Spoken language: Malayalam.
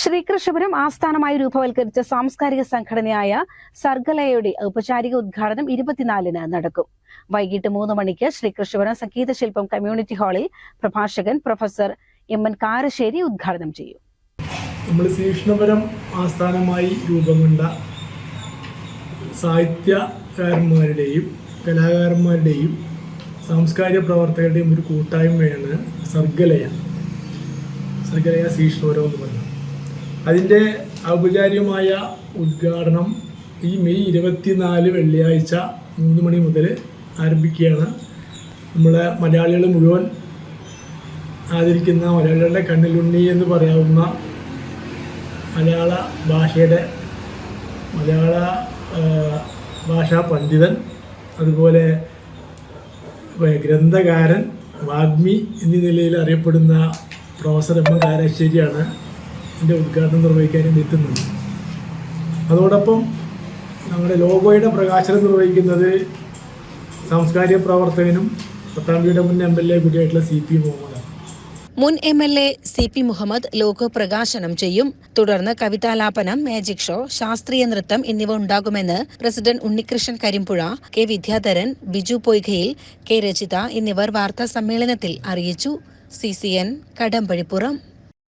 ശ്രീകൃഷ്ണപുരം ആസ്ഥാനമായി രൂപവൽക്കരിച്ച സാംസ്കാരിക സംഘടനയായ സർഗലയയുടെ ഔപചാരിക ഉദ്ഘാടനം ഇരുപത്തിനാലിന് നടക്കും. വൈകിട്ട് മൂന്ന് മണിക്ക് ശ്രീകൃഷ്ണപുരം സംഗീത ശില്പം കമ്മ്യൂണിറ്റി ഹാളിൽ പ്രഭാഷകൻ പ്രൊഫസർ എം എൻ കാരശ്ശേരി ഉദ്ഘാടനം ചെയ്യും. നമ്മൾ ശ്രീകൃഷ്ണപുരം ആസ്ഥാനമായി രൂപം കൊണ്ട സാഹിത്യകാരന്മാരുടെയും കലാകാരന്മാരുടെയും സാംസ്കാരിക പ്രവർത്തകരുടെയും ഒരു കൂട്ടായ്മയാണ് സർഗലയ. സർഗലയ ശ്രീകൃഷ്ണപുരം എന്ന് പറയുന്നത്. അതിന്റെ ഔപചാരികമായ ഉദ്ഘാടനം ഈ മെയ് ഇരുപത്തിനാല് വെള്ളിയാഴ്ച മൂന്ന് മണി മുതൽ ആരംഭിക്കുകയാണ്. നമ്മളെ മലയാളികൾ മുഴുവൻ ആദരിക്കുന്ന മലയാളികളുടെ കണ്ണിലുണ്ണി എന്ന് പറയാവുന്ന മലയാള ഭാഷയുടെ മലയാള ഭാഷാ പണ്ഡിതൻ അതുപോലെ ഗ്രന്ഥകാരൻ വാഗ്മി എന്നീ നിലയിൽ അറിയപ്പെടുന്ന പ്രൊഫസർ എം എ. കാരാശ്ശേരിയാണ്. ഇതിന്റെ ഉദ്ഘാടനം നിർവഹിക്കാനും എത്തുന്നത്. അതോടൊപ്പം നമ്മുടെ ലോഗോയുടെ പ്രകാശനം നിർവഹിക്കുന്നത് സാംസ്കാരിക പ്രവർത്തകനും പട്ടാമ്പിയുടെ മുൻ എം എൽ എ കൂടിയായിട്ടുള്ള സി പി മുഹമ്മദാണ്. മുൻ M L A C P Muhammad logo പ്രകാശനം ചെയ്യും. തുടർന്ന് കവിതാലാപനം മാജിക് ഷോ ശാസ്ത്രീയ നൃത്തം എന്നിവ ഉണ്ടാകുമെന്ന് president Unnikrishnan Karimpuzha K Vidyadharan Biju Poykayil K Rachitha എന്നിവർ വാർത്താ സമ്മേളനത്തിൽ അറിയിച്ചു. C C N Kadambazhipuram.